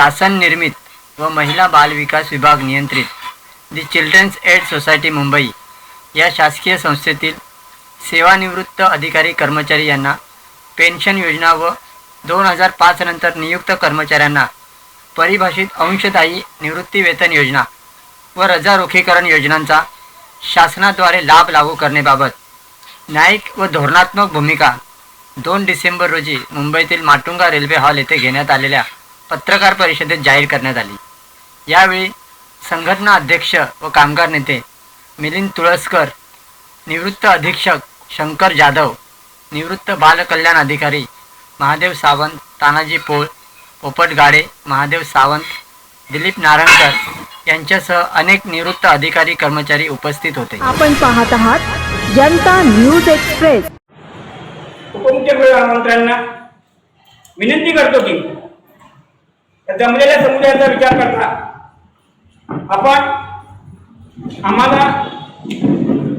शासन निर्मित व महिला बाल विकास विभाग नियंत्रित. The Children's Aid Society Mumbai. या शासकीय संस्थेतील सेवानिवृत्त अधिकारी कर्मचारी यांना पेन्शन योजना व दोन हजार पाच नंतर नियुक्त कर्मचाऱ्यांना परिभाषित अंशदायी निवृत्तीवेतन योजना व रजा रोखीकरण योजनांचा शासनाद्वारे लाभ लागू करण्याबाबत न्यायिक व धोरणात्मक भूमिका दोन डिसेंबर रोजी मुंबईतील माटुंगा रेल्वे हॉल येथे घेण्यात आलेल्या पत्रकार परिषदेत जाहीर करण्यात आली. यावेळी संघटना अध्यक्ष व कामगार नेते मिलिंद तुळसकर निवृत्त अधीक्षक शंकर जाधव निवृत्त बालकल्याण अधिकारी महादेव सावंत तानाजी पोळ पोपट गाडे महादेव सावंत दिलीप नारायणकर यांच्यासह अनेक निवृत्त अधिकारी कर्मचारी उपस्थित होते. आपण पाहत आहात जनता न्यूज एक्सप्रेस. उपमुख्यमंत्र्यांना विनंती करतो की जमलेल्या समुदायाचा विचार करता. आपण आम्हाला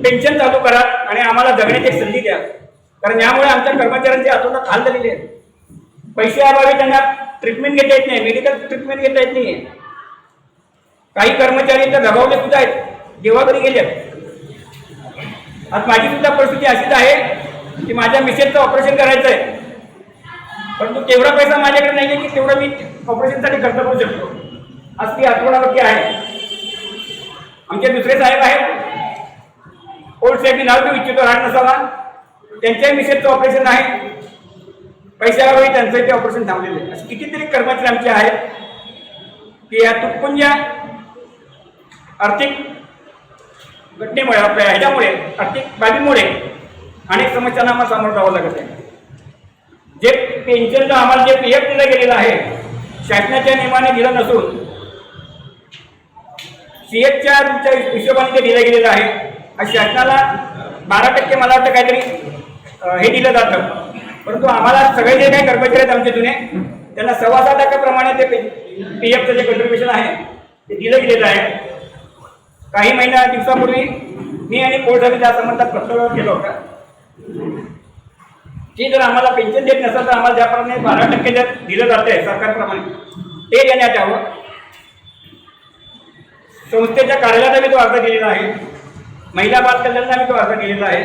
पेन्शन चालू करा आणि आम्हाला जगण्याची एक संधी द्या. कारण यामुळे आमच्या कर्मचाऱ्यांचे आतोनात हाल झालेले आहेत. पैसे अभावी त्यांना ट्रीटमेंट घेता येत नाही मेडिकल ट्रीटमेंट घेता येत नाही काही कर्मचारी तर दबावले सुद्धा आहेत. देवाघरी गेले आज माझी सुद्धा परिस्थिती अशीच आहे की माझ्या मिसेसचं ऑपरेशन करायचं आहे परंतु तेवढा पैसा माझ्याकडे नाही आहे की तेवढं मी ऑपरेशनसाठी खर्च करू शकतो. आज ती आठवडावरती आहे. आमचे दुसरे साहेब आहेत. ओल्ड साहेब मी नाव देऊ इच्छितो राहत नसावा. त्यांच्याही मिसेसचं ऑपरेशन आहे. पैशाअभावी त्यांचं ते ऑपरेशन थांबलेलं आहे. असे कितीतरी कर्मचारी आमचे आहेत. की या तुटपुंज्या आर्थिक घटनेमुळे आपल्या ह्याच्यामुळे आर्थिक बाबीमुळे अनेक समस्यांना आम्हाला सामोरं जावं लागत आहे. जे पेन्शनचं आम्हाला जे पी एफ दिलं गेलेलं आहे शासनाच्या नियमाने दिलं नसून सी एफच्या हिशोबाने ते दिलं गेलेलं आहे. आणि शासनाला बारा टक्के मला वाटतं काहीतरी हे दिलं जातं. परंतु आम्हाला सगळे जे काही कर्मचारी आहेत आमचे जुने त्यांना सव्वा सहा टक्क्याप्रमाणे ते पी एफचं जे कंट्रीब्युशन आहे ते दिलं गेलेलं आहे. काही महिन्या दिवसापूर्वी मी आणि कोर्टाने त्या संबंधात पत्र केलं होता. की जर आम्हाला पेन्शन देत नसेल तर आम्हाला ज्याप्रमाणे बारा टक्के जर दिलं जाते सरकारप्रमाणे. ते देण्यात यावं. संस्थेच्या कार्यालयात मी तो अर्ज केलेला आहे. महिला बाल कल्याणला मी तो अर्ज केलेला आहे.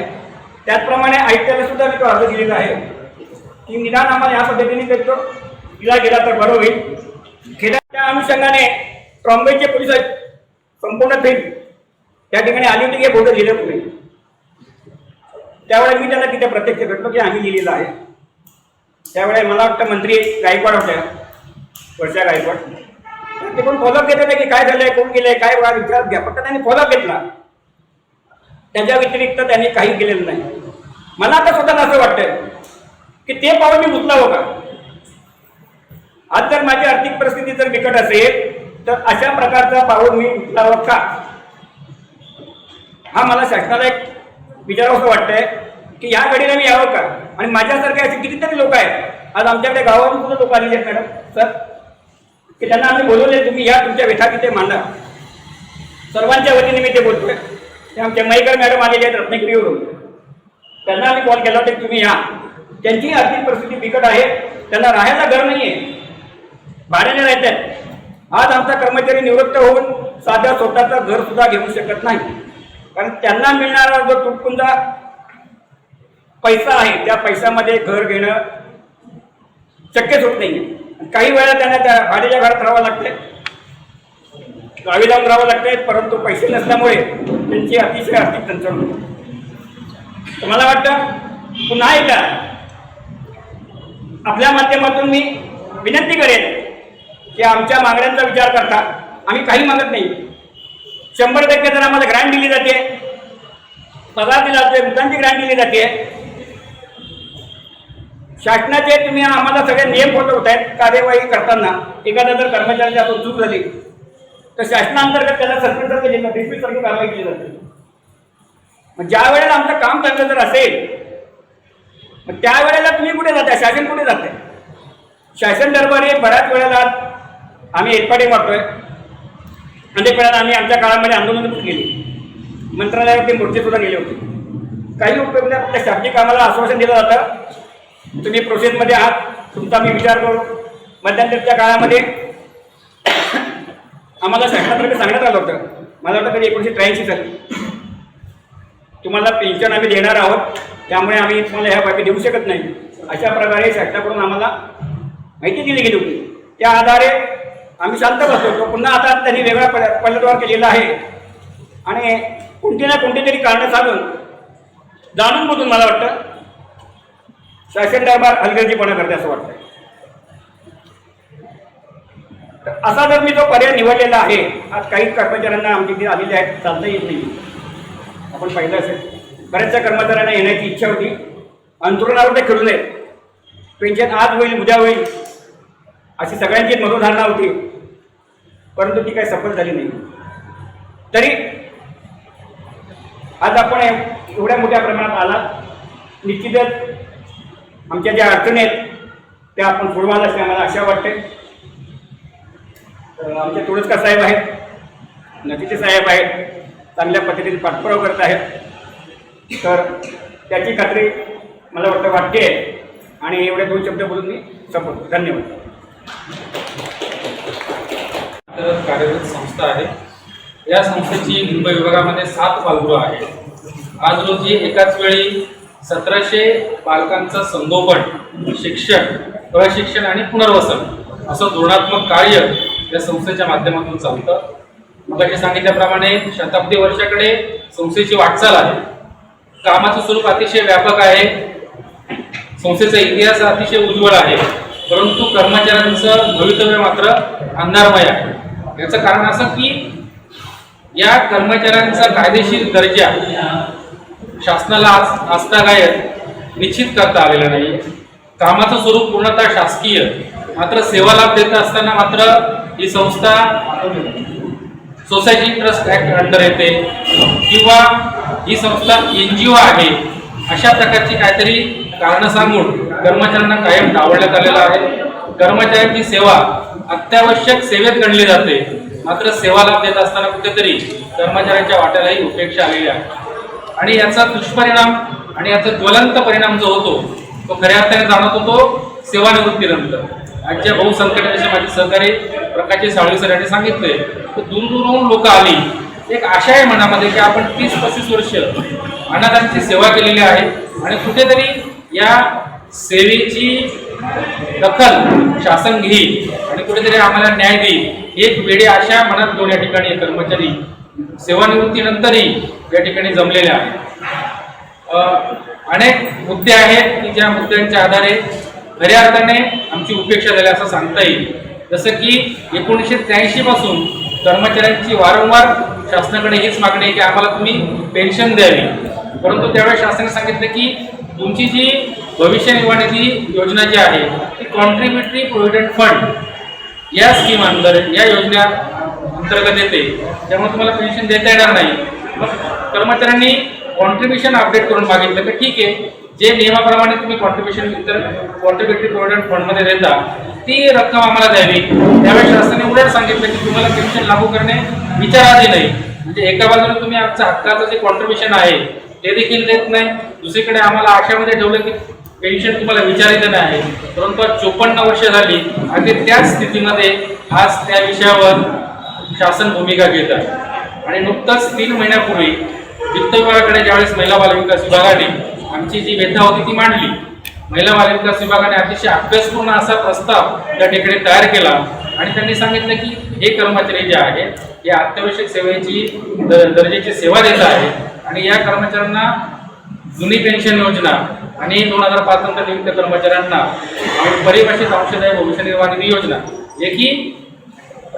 त्याचप्रमाणे आयुक्ताला सुद्धा मी तो अर्ज केलेला आहे. की निदान आम्हाला या पद्धतीने करतो दिला गेला तर बरं होईल. खेळाच्या अनुषंगाने ट्रॉम्बेचे पोलीस आहेत. संपूर्ण फिल्ड. त्या ठिकाणी आली होती की बोर्ड लिहिलं पुढे त्यावेळेला मी त्यांना तिथे प्रत्यक्ष भेटलो की आम्ही लिहिलेलं आहे. त्यावेळेला मला वाटतं मंत्री गायकवाड होत्या. वर्षा गायकवाड. ते पण फॉलोअप घेत होते की काय झालंय कोण गेलंय काय वा विचार घ्या. फक्त त्यांनी फॉलोअप घेतला. त्याच्या व्यतिरिक्त त्यांनी काही केलेलं नाही. मला आता स्वतःला असं वाटतंय की ते पाऊल मी उचलावं का आज जर माझी आर्थिक परिस्थिती जर बिकट असेल तर अशा प्रकारचा पाऊल मी उचलावं का हा मला शासनाला एक विचारावंसं वाटतंय की या घडीला मी यावं का? आणि माझ्यासारखे असे कितीतरी लोक आहेत. आज आमच्याकडे गावावरून सुद्धा लोक आलेले आहेत मॅडम. सर की त्यांना आम्ही बोलवले तुम्ही या तुमच्या व्यथा तिथे मांडा. सर्वांच्या वतीने मी ते बोलतोय. ते आमच्या मयकर मॅडम आलेले आहेत रत्नागिरीवरून. त्यांना आम्ही कॉल केला होता तुम्ही या. त्यांची आर्थिक परिस्थिती बिकट आहे. त्यांना राहायला घर नाही आहे भाड्याने राहत आहेत आज आमचा कर्मचारी निवृत्त होऊन साध्या स्वतःचं घर सुद्धा घेऊ शकत नाही. कारण त्यांना मिळणारा जो तुटपुंजा पैसा आहे त्या पैशामध्ये घर घेणं शक्यच होत नाही काही वेळा त्यांना त्या भाड्याच्या घरात राहावं लागते गावी जाऊन राहावं लागते परंतु पैसे नसल्यामुळे त्यांची अतिशय आर्थिक चंचल होते. तुम्हाला मला वाटतं? पुन्हा एकदा आपल्या माध्यमातून मी विनंती करेन की आमच्या मागण्यांचा विचार करता. आम्ही काही मागत नाही. शंभर टक्के जर आम्हाला ग्रँट दिली जाते पगार दिला जाते मुलांची ग्रँट दिली जाते. शासनाचे तुम्ही आम्हाला सगळे नियम फॉलो होत आहेत कार्यवाही करताना. एखादा जर कर्मचाऱ्याची आपण चूक झाली तर शासनांतर्गत त्याला सस्पेंड केली जाते डिस्मिस कारवाई केली जाते. मग ज्या वेळेला आमचं काम चांगलं जर असेल मग त्यावेळेला तुम्ही कुठे जाता शासन कुठे जाते शासन दरबारी बऱ्याच वेळेला आम्ही एकपाटी वाटतोय अनेक वेळेला आम्ही आमच्या काळामध्ये आंदोलन केली. मंत्रालयावरती मूर्ती सुद्धा नेली होती. काही उपयोग नाही फक्त शासकीय कामाला आश्वासन दिलं जातं. तुम्ही प्रोसेसमध्ये आहात तुमचा मी विचार करू. मध्यंतरच्या काळामध्ये आम्हाला शासनातर्फे सांगण्यात आलं होतं. मला वाटतं कधी एकोणीसशे त्र्याऐंशी साली. तुम्हाला पेन्शन आम्ही देणार आहोत त्यामुळे आम्ही तुम्हाला ह्या बाबी देऊ शकत नाही. अशा प्रकारे शासनाकडून आम्हाला माहिती दिली गेली होती. त्या आधारे आम्ही शांत बसलो होतो. पुन्हा आता त्यांनी वेगळा पल पलटवार केलेला आहे. आणि कोणती ना कोणती तरी कारणं सांगून जाणून बोलून मला वाटतं शासन दरबार हलगर्जीपणा करते असं वाटतं असा जर मी जो पर्याय निवडलेला आहे आज काही कर्मचाऱ्यांना आमच्या इथे आलेले आहेत चालता येत नाही. आपण पाहिलं असेल बऱ्याचशा कर्मचाऱ्यांना येण्याची इच्छा होती. अंतरुणावर ते खेळू नये पेन्शन आज होईल उद्या होईल अशी सगळ्यांची मनोधारणा होती. परंतु ती काही सफल झाली नाही. तरी आज आपण एवढ्या मोठ्या प्रमाणात आला निश्चितच आमच्या ज्या अडचणी आहेत त्या आपण सोडवाल असे आम्हाला आशा वाटते. आमचे तुळसकर साहेब आहेत नदीचे साहेब आहेत चांगल्या पद्धतीने पाठपुरावा करत आहेत. तर त्याची खात्री मला वाटतं वाटते आणि एवढे दोन शब्द बोलून मी संपवतो. धन्यवाद. कार्यरत संस्था आहे. या संस्थेची मुंबई विभागामध्ये सात बालगृह आहेत. आज रोजी एकाच वेळी सतराशे बालकांचं संगोपन शिक्षण प्रशिक्षण आणि पुनर्वसन असं धोरणात्मक कार्य या संस्थेच्या माध्यमातून चालतं. मगाशी सांगितल्याप्रमाणे शताब्दी वर्षाकडे संस्थेची वाटचाल आहे. कामाचं स्वरूप अतिशय व्यापक आहे. संस्थेचा इतिहास अतिशय उज्ज्वल आहे. परंतु कर्मचाऱ्यांचं भवितव्य मात्र अंधारमय आहे. याचं कारण असं की या कर्मचाऱ्यांचा कायदेशीर दर्जा शासनाला आज आस्थागायत निश्चित करता आलेला नाही. कामाचं स्वरूप पूर्णतः शासकीय मात्र सेवा लाभ देत असताना मात्र ही संस्था सोसायटी ट्रस्ट ऍक्ट अंडर येते किंवा ही संस्था एन जी ओ आहे अशा प्रकारची काहीतरी कारणं सांगून कर्मचाऱ्यांना कायम डावलण्यात आलेलं आहे. कर्मचाऱ्यांची सेवा अत्यावश्यक सेवेत गणली जाते. मात्र सेवा लाभ देत असताना कुठेतरी कर्मचाऱ्यांच्या वाट्यालाही उपेक्षा आलेली आहे. आणि याचा दुष्परिणाम आणि याचा ज्वलंत परिणाम जो होतो तो खऱ्या अर्थाने जाणवत होतो सेवानिवृत्तीनंतर. आजच्या बहुसंकट जसे माझे सहकारी प्रकाशजी साळवी सर यांनी सांगितले तर दूरदूरहून लोक आली. एक आशा आहे मनामध्ये की आपण तीस पस्तीस वर्ष अनाथांची सेवा केलेली आहे आणि कुठेतरी या सेवेची दखल शासन घेईल आणि कुठेतरी आम्हाला न्याय देईल. एक वेळे आशा मनात दोन या ठिकाणी कर्मचारी सेवानिवृत्तीनंतरही या ठिकाणी जमलेले आहेत. अनेक मुद्दे आहेत की ज्या मुद्द्यांच्या आधारे खऱ्या अर्थाने आमची उपेक्षा झाली असं सांगता येईल. जसं की एकोणीसशे त्र्याऐंशी पासून कर्मचाऱ्यांची वारंवार शासनाकडे हीच मागणी आहे की आम्हाला तुम्ही पेन्शन द्यावी. परंतु त्यावेळेस शासनाने सांगितलं की तुमची जी भविष्य निर्वाह निधी योजना जी आहे ती कॉन्ट्रीब्युटरी प्रोव्हिडंट फंड या स्कीम अंतर या योजना अंतर्गत येते. त्यामुळे तुम्हाला पेन्शन देता येणार नाही. मग कर्मचाऱ्यांनी कॉन्ट्रीब्युशन अपडेट करून मागितलं तर ठीक आहे. जे नियमाप्रमाणे तुम्ही कॉन्ट्रीब्युशन इतर कॉन्ट्रीब्युटरी प्रोव्हिडंट फंडमध्ये देता ती रक्कम आम्हाला द्यावी. त्यावेळेस शासनाने उलट सांगितलं की तुम्हाला पेन्शन लागू करणे विचाराधीन नाही म्हणजे एका बाजूला तुम्ही आमचं हक्काचं जे कॉन्ट्रीब्युशन आहे ते देखील देत नाही. दुसरीकडे आम्हाला आशामध्ये ठेवलं की पेन्शन तुम्हाला विचारायचं नाही आहे. परंतु चोपन्न वर्ष झाली आणि त्याच स्थितीमध्ये आज त्या विषयावर शासन भूमिका घेत आहे. आणि नुकताच तीन महिन्यापूर्वी वित्त विभागाकडे ज्यावेळेस महिला बालविकास विभागाने आमची जी व्यथा होती ती मांडली. महिला बालविकास विभागाने अतिशय अभ्यासपूर्ण असा प्रस्ताव त्या ठिकाणी तयार केला आणि त्यांनी सांगितलं की हे कर्मचारी जे आहेत हे अत्यावश्यक सेवेची द- सेवा देत आहेत आणि या कर्मचाऱ्यांना जुनी पेन्शन योजना आणि दोन हजार पाच नंतर नियुक्त कर्मचाऱ्यांना परिभाषित औषध भविष्य निर्वाह निधी योजना जे की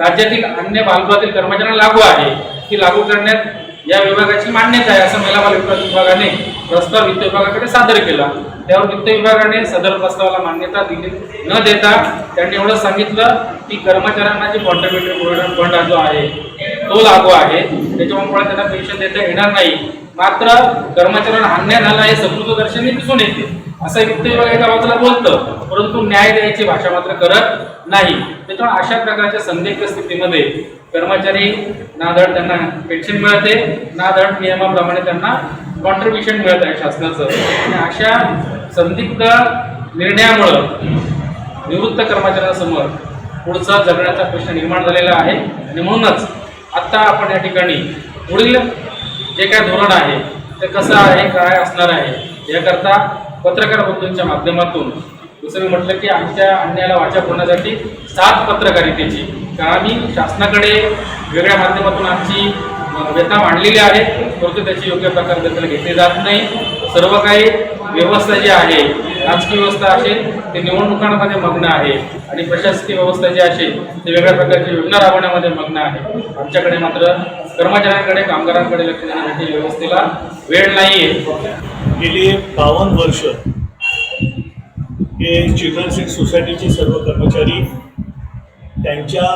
राज्यातील अन्य बालगृहातील कर्मचाऱ्यांना लागू आहे ती लागू करण्यात या विभागाची मान्यता आहे असं महिला बाल विकास विभागाने प्रस्ताव वित्त विभागाकडे सादर केला. त्यावर वित्त विभागाने सदर प्रस्तावाला मान्यता दिली न देता त्यांनी एवढं सांगितलं की कर्मचाऱ्यांना जे कॉन्ट्रीब्युटरी प्रोव्हिडंट फंड जो आहे तो लागू आहे. त्याच्यामुळे त्यांना पेन्शन देता येणार नाही. मात्र कर्मचाऱ्यांना अन्याय झाला हे समृद्धदर्शनी दिसून येते. असं वित्त विभाग एका बाजूला बोलतं परंतु न्याय द्यायची भाषा मात्र करत नाही. त्याच्यामुळे अशा प्रकारच्या संदिग्ध स्थितीमध्ये कर्मचारी ना धड त्यांना पेन्शन मिळते. ना धड नियमाप्रमाणे त्यांना कॉन्ट्रीब्युशन मिळत आहे शासनाचं. आणि अशा संदिग्ध निर्णयामुळं निवृत्त कर्मचाऱ्यांसमोर पुढचा जगण्याचा प्रश्न निर्माण झालेला आहे. आणि म्हणूनच आत्ता आपण या ठिकाणी पुढील जे काय धोरण आहे ते कसं आहे काय असणार आहे याकरता पत्रकार बंधूंच्या माध्यमातून जसं मी म्हटलं की आमच्या अन्यायाला वाचा फोडण्यासाठी सात पत्रकारितेची कारण आम्ही शासनाकडे वेगळ्या माध्यमातून आमची व्यथा मांडलेली आहे परंतु त्याची योग्य प्रकारे दखल घेतली जात नाही. सर्व काही व्यवस्था जी आहे राजकीय व्यवस्था असेल ते निवडणुकांमध्ये मग्न आहे आणि प्रशासकीय व्यवस्था जी असेल ते वेगळ्या प्रकारची योजना राबवण्यामध्ये मग्न आहे. आमच्याकडे मात्र कर्मचाऱ्यांकडे कामगारांकडे लक्ष देण्यासाठी व्यवस्थेला वेळ नाही आहे गेली बावन्न वर्ष हे चिल्ड्रन्स इन सोसायटीचे सर्व कर्मचारी त्यांच्या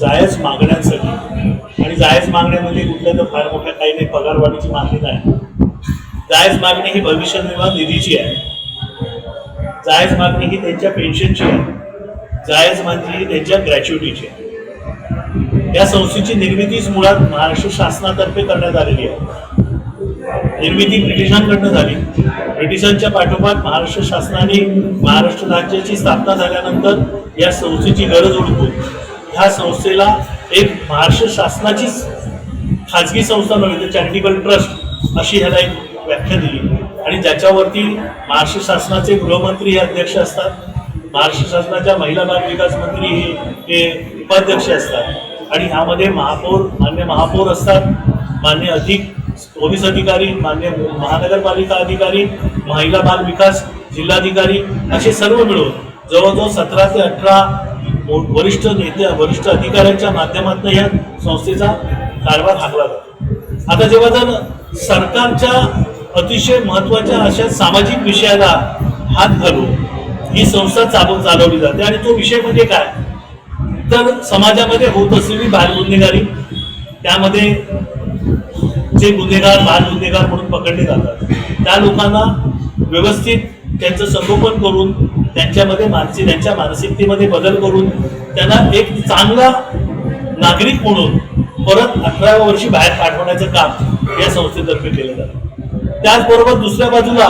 जायज मागण्यांसाठी आणि जायज मागण्यामध्ये कुठल्या तर फार मोठ्या काही नाही पगारवाढीची मागणी नाही. जायज मागणी ही भविष्य निर्वाह निधीची आहे. जायज मागणी ही त्यांच्या पेन्शनची आहे. जायज मागणी ही त्यांच्या ग्रॅच्युटीची आहे. या संस्थेची निर्मितीच मुळात महाराष्ट्र शासनातर्फे करण्यात आलेली आहे. निर्मिती ब्रिटिशांकडनं झाली. ब्रिटिशांच्या पाठोपाठ महाराष्ट्र शासनाने महाराष्ट्र राज्याची स्थापना झाल्यानंतर या संस्थेची गरज ओळखून ह्या संस्थेला एक महाराष्ट्र शासनाचीच खाजगी संस्था नव्हे तर चॅरिटेबल ट्रस्ट अशी ह्याला एक व्याख्या दिली. आणि ज्याच्यावरती महाराष्ट्र शासनाचे गृहमंत्री हे अध्यक्ष असतात महाराष्ट्र शासनाच्या महिला बाल विकास मंत्री हे हे उपाध्यक्ष असतात. आणि ह्यामध्ये महापौर मान्य महापौर असतात मान्य अधिक पोलीस अधिकारी मान्य महानगरपालिका अधिकारी महिला बाल विकास जिल्हाधिकारी असे सर्व मिळून जवळजवळ सतरा ते अठरा वरिष्ठ नेते वरिष्ठ अधिकाऱ्यांच्या माध्यमातून या संस्थेचा कारभार हाकला जातो. आता जेव्हा जर सरकारच्या अतिशय महत्त्वाच्या अशा सामाजिक विषयाला हात घालून ही संस्था चालू चालवली जाते. आणि तो विषय म्हणजे काय? तर समाजामध्ये होत असलेली बालगुन्हेगारी त्यामध्ये जे गुन्हेगार बाल गुन्हेगार म्हणून पकडले जातात त्या लोकांना व्यवस्थित त्यांचं संगोपन करून त्यांच्यामध्ये मानसिक त्यांच्या मानसिकतेमध्ये बदल करून त्यांना एक चांगला नागरिक म्हणून परत अठराव्या वर्षी बाहेर पाठवण्याचं काम या संस्थेतर्फे केलं जातं. त्याचबरोबर दुसऱ्या बाजूला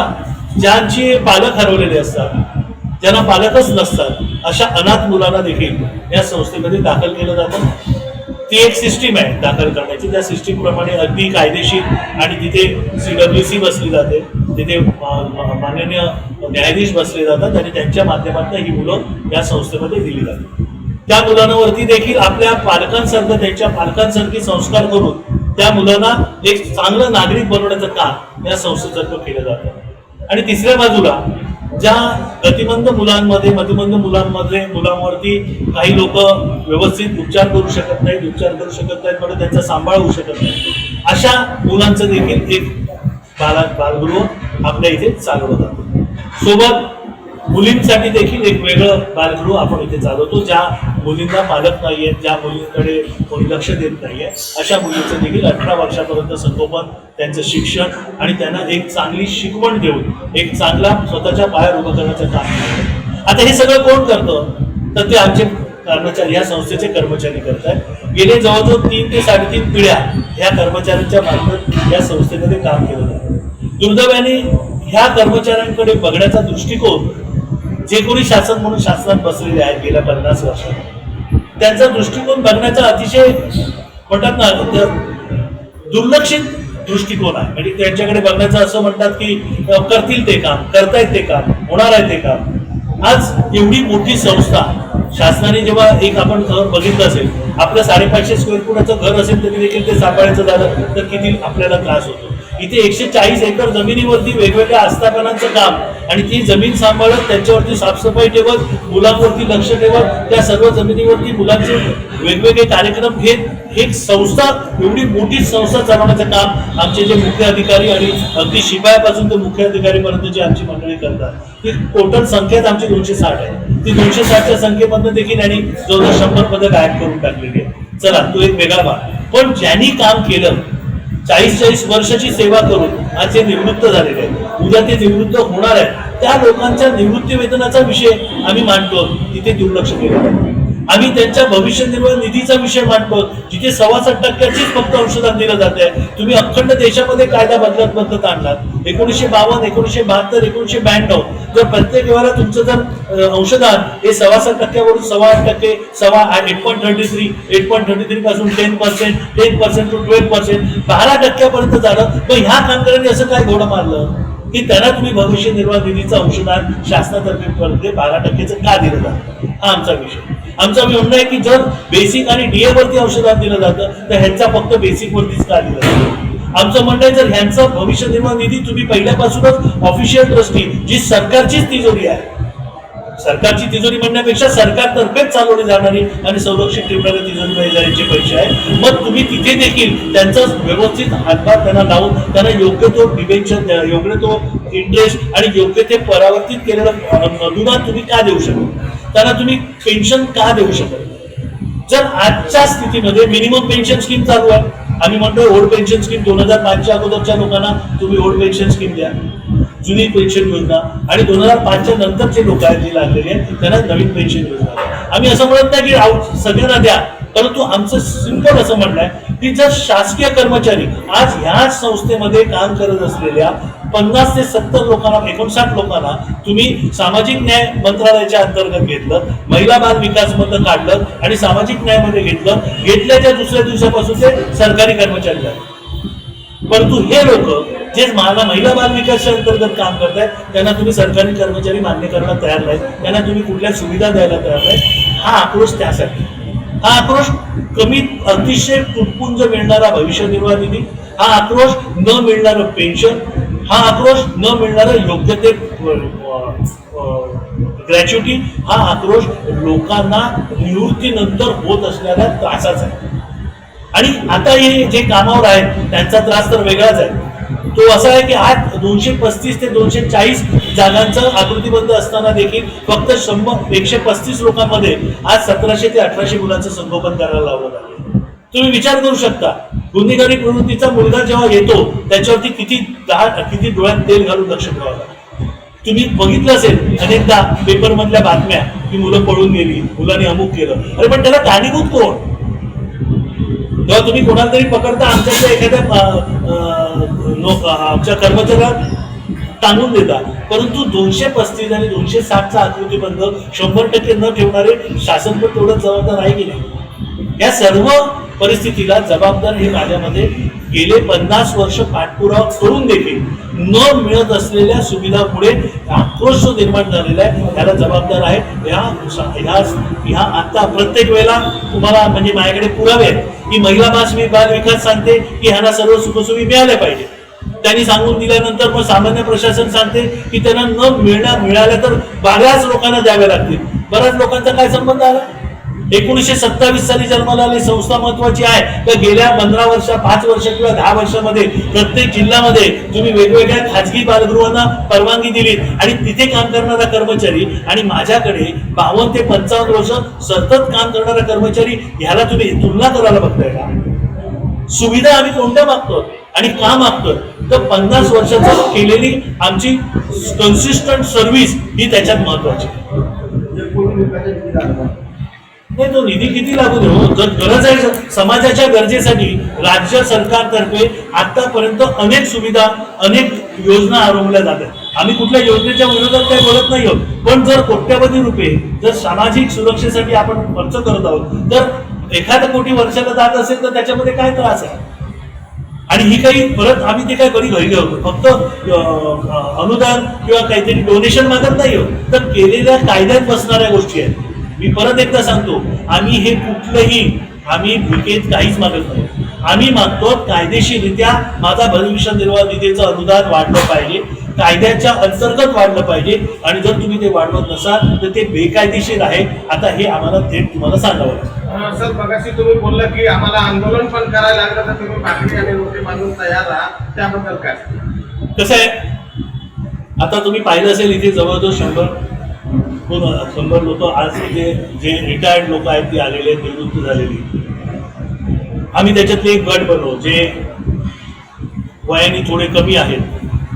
ज्यांची पालक हरवलेले असतात ज्यांना पालकच नसतात अशा अनाथ मुलांना देखील या संस्थेमध्ये दाखल केलं जातं. ती एक सिस्टीम आहे दाखल करण्याची. त्या सिस्टीम प्रमाणे अगदी कायदेशीर आणि तिथे सी डब्ल्यू सी बसली जाते. तिथे माननीय न्यायाधीश बसले जातात आणि त्यांच्या माध्यमातून ही मुलं या संस्थेमध्ये दिली जातात. त्या मुलांवरती देखील आपल्या पालकांसारखं त्यांच्या पालकांसारखे संस्कार करून त्या मुलांना एक चांगलं नागरिक बनवण्याचं काम या संस्थेतर्फे केलं जातं. आणि तिसऱ्या बाजूला ज्या गतिमंद मुलांमध्ये मतिमंद मुलांमध्ये मुलांवरती काही लोक व्यवस्थित उपचार करू शकत नाहीत उपचार करू शकत नाहीत म्हणून त्यांचा सांभाळ होऊ शकत नाही. अशा मुलांचं देखील एक बाला बालगृह आपल्या इथे चालवलं जातं. सोबत मुलींसाठी देखील एक वेगळं बालगृह आपण इथे चालवतो ज्या मुलींना पालक नाहीये ज्या मुलींकडे कोणी लक्ष देत नाहीये अशा मुलींचं देखील अठरा वर्षापर्यंत संगोपन त्यांचं शिक्षण आणि त्यांना एक चांगली शिकवण देऊन एक चांगला स्वतःच्या बाहेर उभं करण्याचं काम आता हे सगळं कोण करतं? तर ते आमचे कर्मचारी या संस्थेचे कर्मचारी करत आहेत गेले जवळजवळ तीन ते साडेतीन पिढ्या ह्या कर्मचाऱ्यांच्या मार्फत या संस्थेमध्ये काम केलं आहे दुर्दैवाने ह्या कर्मचाऱ्यांकडे बघण्याचा दृष्टिकोन जे कोणी शासन म्हणून शासनात बसलेले आहेत गेल्या पन्नास वर्षात त्यांचा दृष्टिकोन बघण्याचा अतिशय म्हणतात ना दुर्लक्षित दृष्टिकोन आहे. म्हणजे त्यांच्याकडे बघण्याचं असं म्हणतात की करतील ते काम करतायत ते काम होणार आहे ते काम. आज एवढी मोठी संस्था शासनाने जेव्हा एक आपण घर बघितलं असेल आपलं साडेपाचशे स्क्वेअर फुटाचं घर असेल तरी देखील ते सांभाळायचं झालं तर किती आपल्याला त्रास होतो. इथे एकशे चाळीस एकर जमिनीवरती वेगवेगळ्या आस्थापनांचं काम आणि ती जमीन सांभाळत त्यांच्यावरती साफसफाई ठेवत मुलांवरती लक्ष ठेवत त्या सर्व जमिनीवरती मुलांचे वेगवेगळे कार्यक्रम घेत एक संस्था एवढी मोठी संस्था चालवण्याचं काम आमचे जे मुख्य अधिकारी आणि अगदी शिपायापासून ते मुख्य अधिकारीपर्यंत जी आमची मंडळी करतात. ती टोटल संख्याच आमची दोनशे साठ आहे. ती दोनशे साठच्या संख्येमधनं देखील आणि जवळजवळ शंभर पदं गायब करून टाकलेली आहे चला तो एक वेगळा भाग. पण ज्यांनी काम केलं चाळीस चाळीस वर्षाची सेवा करून आज जे निवृत्त झालेले आहेत. उद्या ते निवृत्त होणार आहेत. त्या लोकांच्या निवृत्ती वेतनाचा विषय आम्ही मांडतो. तिथे दुर्लक्ष केलं. आम्ही त्यांच्या भविष्य निर्वाह निधीचा विषय मांडतो जिथे सव्वा साठ टक्क्याचीच फक्त औषधात दिलं जाते. तुम्ही अखंड देशामध्ये कायदा बदलत बदलत आणलात. एकोणीसशे बावन्न एकोणीसशे बहात्तर एकोणीसशे ब्याण्णव. जर प्रत्येक वेळेला तुमचं जर औषधान हे सव्वा सात टक्क्यावरून सव्वा आठ टक्के सव्वा eight point thirty three eight point thirty three पासून ten percent ten percent to twelve percent बारा टक्क्यापर्यंत झालं मग ह्या कामगारांनी असं काय घोडं मारलं? की त्यांना तुम्ही भविष्य निर्वाह निधीचं अंशदान शासनातर्फे बारा टक्केचं का दिलं जातं हा आमचा विषय. आमचं म्हणणं आहे की जर बेसिक आणि डीए वरती औषधात दिलं जातं तर ह्यांचा फक्त बेसिक वरतीच का दिलं जातं आमचं म्हणणं आहे जर ह्यांचा भविष्य निर्वाह निधी तुम्ही पहिल्यापासूनच ऑफिशियल ट्रस्टी जी सरकारचीच तिजोरी आहे सरकारची तिजोरी म्हणण्यापेक्षा सरकारतर्फेच चालवली जाणारी आणि संरक्षित ठेवणारी तिजोरी जाण्याचे पैसे आहे मग तुम्ही तिथे देखील त्यांचा व्यवस्थित हातभार त्यांना लावून त्यांना योग्य तो डिबेंचर योग्य तो इंटरेस्ट आणि योग्य ते परावर्तित केलेलं अनुदान तुम्ही का देऊ शकत? त्यांना तुम्ही पेन्शन का देऊ शकत? जर आजच्या स्थितीमध्ये मिनिमम पेन्शन स्कीम चालू आहे. आम्ही म्हणतोय ओल्ड पेन्शन स्कीम दोन हजार पाचच्या अगोदरच्या लोकांना तुम्ही ओल्ड पेन्शन स्कीम द्या. जुनी पेन्शन योजना आणि दोन हजार पाचच्या नंतरचे लोक आहेत जे लागलेले आहेत त्यांना नवीन पेन्शन योजना आम्ही असं म्हणत नाही की आउट सगळ्यांना द्या परंतु आमचं सिंपल असं म्हणणं आहे की जर शासकीय कर्मचारी आज ह्याच संस्थेमध्ये काम करत असलेल्या पन्नास ते सत्तर लोकांना एकोणसाठ लोकांना तुम्ही सामाजिक न्याय मंत्रालयाच्या अंतर्गत घेतलं महिला बाल विकास मधलं काढलं आणि सामाजिक न्यायमध्ये घेतलं घेतल्याच्या दुसऱ्या दिवसापासून ते सरकारी कर्मचारी झाले परंतु हे लोक जे मला महिला बाल विकासच्या अंतर्गत काम करतायत त्यांना तुम्ही सरकारी कर्मचारी मान्य करायला तयार नाही त्यांना तुम्ही कुठल्या सुविधा द्यायला तयार नाही हा आक्रोश त्यासाठी. हा आक्रोश कमी अतिशय कुटपुंज मिळणारा भविष्य निर्वाह निधी. हा आक्रोश न मिळणारं पेन्शन. हा आक्रोश न मिळणारं योग्य ते ग्रॅच्युटी. हा आक्रोश लोकांना निवृत्तीनंतर होत असलेल्या त्रासाचा आहे. आणि आता हे जे कामावर आहेत त्यांचा त्रास तर वेगळाच आहे. तो असा आहे की आज दोनशे पस्तीस ते दोनशे चाळीस जागांचं आकृतीबंध असताना देखील फक्त शंभर एकशे पस्तीस लोकांमध्ये आज सतराशे ते अठराशे मुलांचं संगोपन करायला लावलं आहे तुम्ही विचार करू शकता गुन्हेगारी प्रवृत्तीचा मुलगा जेव्हा येतो त्याच्यावरती किती दहा किती डोळ्यात तेल घालून लक्ष ठेवावं लागतं. तुम्ही बघितलं असेल अनेकदा पेपर मधल्या बातम्या की मुलं पळून गेली मुलांनी अमुक केलं. अरे पण त्याला कारणीभूत कोण? तेव्हा तुम्ही कोणाला तरी पकडता आमच्याकडे एखाद्या आमच्या कर्मचाऱ्याला ताणून देता. परंतु दोनशे पस्तीस आणि दोनशे साठचा आकृतीबंध शंभर टक्के न ठेवणारे शासन पण तेवढं जबाबदार आहे की नाही? या सर्व परिस्थितीला जबाबदार हे माझ्यामध्ये गेले पन्नास वर्ष पाठपुरावा करून देखील न मिळत असलेल्या सुविधामुळे आक्रोश जो निर्माण झालेला आहे त्याला जबाबदार आहे. ह्या ह्या ह्या आता प्रत्येक वेळेला तुम्हाला म्हणजे माझ्याकडे पुरावे आहेत. की महिला मास विभाग विकास सांगते की ह्यांना सर्व सुखसुविधा मिळाल्या पाहिजे त्यांनी सांगून दिल्यानंतर मग सामान्य प्रशासन सांगते की त्यांना न मिळणार मिळाल्या तर बऱ्याच लोकांना द्याव्या लागतील. बऱ्याच लोकांचा काय संबंध आला? एकोणीसशे सत्तावीस साली जन्माला आली संस्था महत्वाची आहे. तर गेल्या पंधरा वर्ष पाच वर्ष किंवा दहा वर्षामध्ये प्रत्येक जिल्ह्यामध्ये तुम्ही वेगवेगळ्या खाजगी बालगृहांना परवानगी दिली. आणि तिथे काम करणारा कर्मचारी आणि माझ्याकडे बावन्न ते पंचावन्न वर्ष सतत काम करणारा कर्मचारी ह्याला तुम्ही तुलना करायला बघताय का? सुविधा आम्ही कोणत्या मागतो आणि का मागतोय? तर पन्नास वर्षाचं केलेली आमची कन्सिस्टंट सर्व्हिस ही त्याच्यात महत्वाची आहे. नाही तो निधी किती लागू देऊ जर गरज आहे समाजाच्या गरजेसाठी राज्य सरकारतर्फे आतापर्यंत अनेक सुविधा अनेक योजना आरंभल्या जातात. आम्ही कुठल्या योजनेच्या विरोधात काही बोलत नाही आहोत पण जर कोट्यवधी रुपये जर सामाजिक सुरक्षेसाठी आपण खर्च करत आहोत तर एखादा कोटी वर्षाला जात असेल तर त्याच्यामध्ये काय त्रास आहे? आणि ही काही परत आम्ही ते काय कधी घरी घेऊ फक्त अं, अनुदान किंवा काहीतरी डोनेशन मागत नाही आहोत. तर केलेल्या कायद्यात बसणाऱ्या गोष्टी आहेत. मी परत एकदा सांगतो आम्ही हे कुठलंही आम्ही भिकेत काहीच मागत नाही. आम्ही मागतो कायदेशीररित्या माझा भविष्य निर्वाह निधीचं अनुदान वाढलं पाहिजे कायद्याच्या अंतर्गत वाढलं पाहिजे आणि जर तुम्ही ते वाढवत नसाल तर ते बेकायदेशीर आहे. आता हे आम्हाला थेट तुम्हाला सांगावं सर मगाशी तुम्ही बोलला की आम्हाला आंदोलन पण करायला लागलं तर तुम्ही बाटली आणि रोटी बांधून तयार राहा. त्याबद्दल काय? कसं आहे? आता तुम्ही पाहिलं असेल इथे जवळजवळ शंभर हो दोन शंभर लोक आज जे जे रिटायर्ड लोक आहेत ती आलेले आहेत निवृत्त झालेली. आम्ही त्याच्यातले एक गट बनवू जे वयाने थोडे कमी आहेत.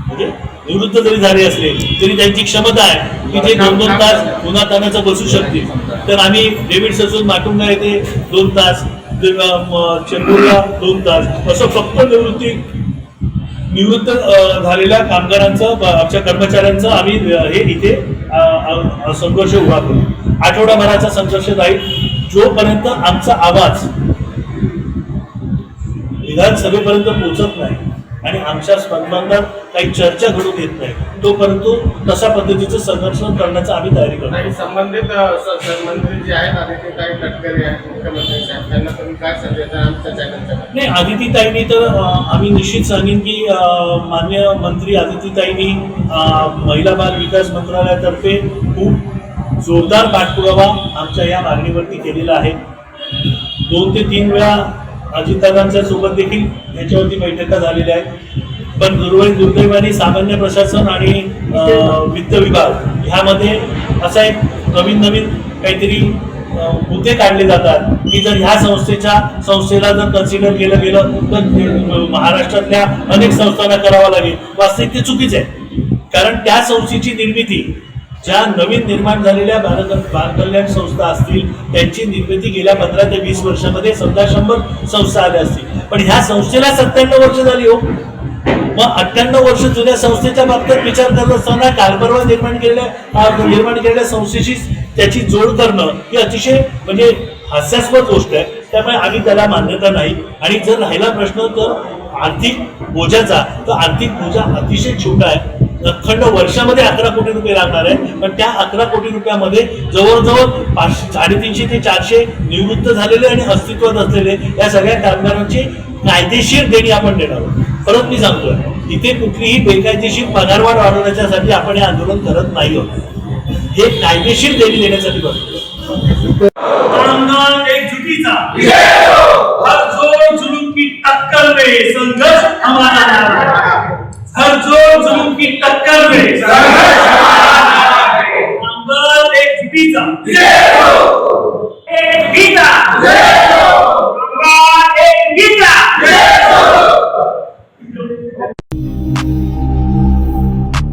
म्हणजे निवृत्त जरी झाले असले तरी त्यांची क्षमता आहे की ते दोन दोन तास उन्हा तानाचं बसू शकतील. तर आम्ही डेव्हिड ससून माटुंगा येथे दोन तास चेंबूरला दोन तास असं फक्त निवृत्ती निवृत्त झालेल्या कामगारांचं आमच्या कर्मचाऱ्यांचं आम्ही हे इथे संघर्ष उभा करू. आठवडाभराचा संघर्ष राहील जोपर्यंत आमचा आवाज विधानसभेपर्यंत पोहोचत नाही आणि आमच्या स्पंदनांना काही चर्चा घडून येत नाही. तोपर्यंत तशा पद्धतीचं संघर्ष करण्याचा आम्ही तयारी करतो. नाही संबंधित मंत्री जे आहेत आदित्यताई तटकरे आहेत मुख्यमंत्री साहेब त्यांना तुम्ही काय आमच्या चॅनलच्या नाही आदितीताईंनी तर आम्ही निश्चित सांगेन की मान्य मंत्री आदितीताईंनी महिला बाल विकास मंत्रालयातर्फे खूप जोरदार पाठपुरावा आमच्या या मागणीवरती केलेला आहे. दोन ते तीन वेळा अजितदादांच्या सोबत देखील याच्यावरती बैठका झालेल्या आहेत. पण दुर्वळी दुर्दैवाने सामान्य प्रशासन आणि वित्त विभाग ह्यामध्ये असा एक नवीन नवीन काहीतरी मुद्दे काढले जातात. की जर ह्या संस्थेच्या संस्थेला जर कन्सिडर केलं गेलं तर महाराष्ट्रातल्या अनेक संस्थांना करावं लागेल. वास्तविक ते चुकीचं आहे. कारण त्या संस्थेची निर्मिती ज्या नवीन निर्माण झालेल्या बाल बालकल्याण संस्था असतील त्यांची निर्मिती गेल्या पंधरा ते वीस वर्षामध्ये समजा शंभर संस्था आल्या असतील. पण ह्या संस्थेला सत्त्याण्णव वर्ष झाली हो. मग अठ्ठ्याण्णव वर्ष जुन्या संस्थेच्या बाबतीत विचार करत असताना काल परवा निर्माण केलेल्या निर्माण केलेल्या संस्थेशी त्याची जोड करणं ही अतिशय म्हणजे हास्यास्पद गोष्ट आहे. त्यामुळे आम्ही त्याला मान्यता नाही. आणि जर राहिला प्रश्न तर आर्थिक बोजाचा तर आर्थिक बोजा अतिशय छोटा आहे. अखंड वर्षामध्ये अकरा कोटी रुपये लागणार आहे. पण त्या अकरा कोटी रुपयामध्ये जवळजवळ पाचशे साडेतीनशे ते चारशे निवृत्त झालेले आणि अस्तित्वात असलेले या सगळ्या कामगारांची कायदेशीर देणी आपण देणार आहोत. परत मी सांगतोय इथे कुठलीही बेकायदेशीर पगारवाढ वाढवण्याच्यासाठी आपण हे आंदोलन करत नाही आहोत. हे कायदेशीर देणी देण्यासाठी करतो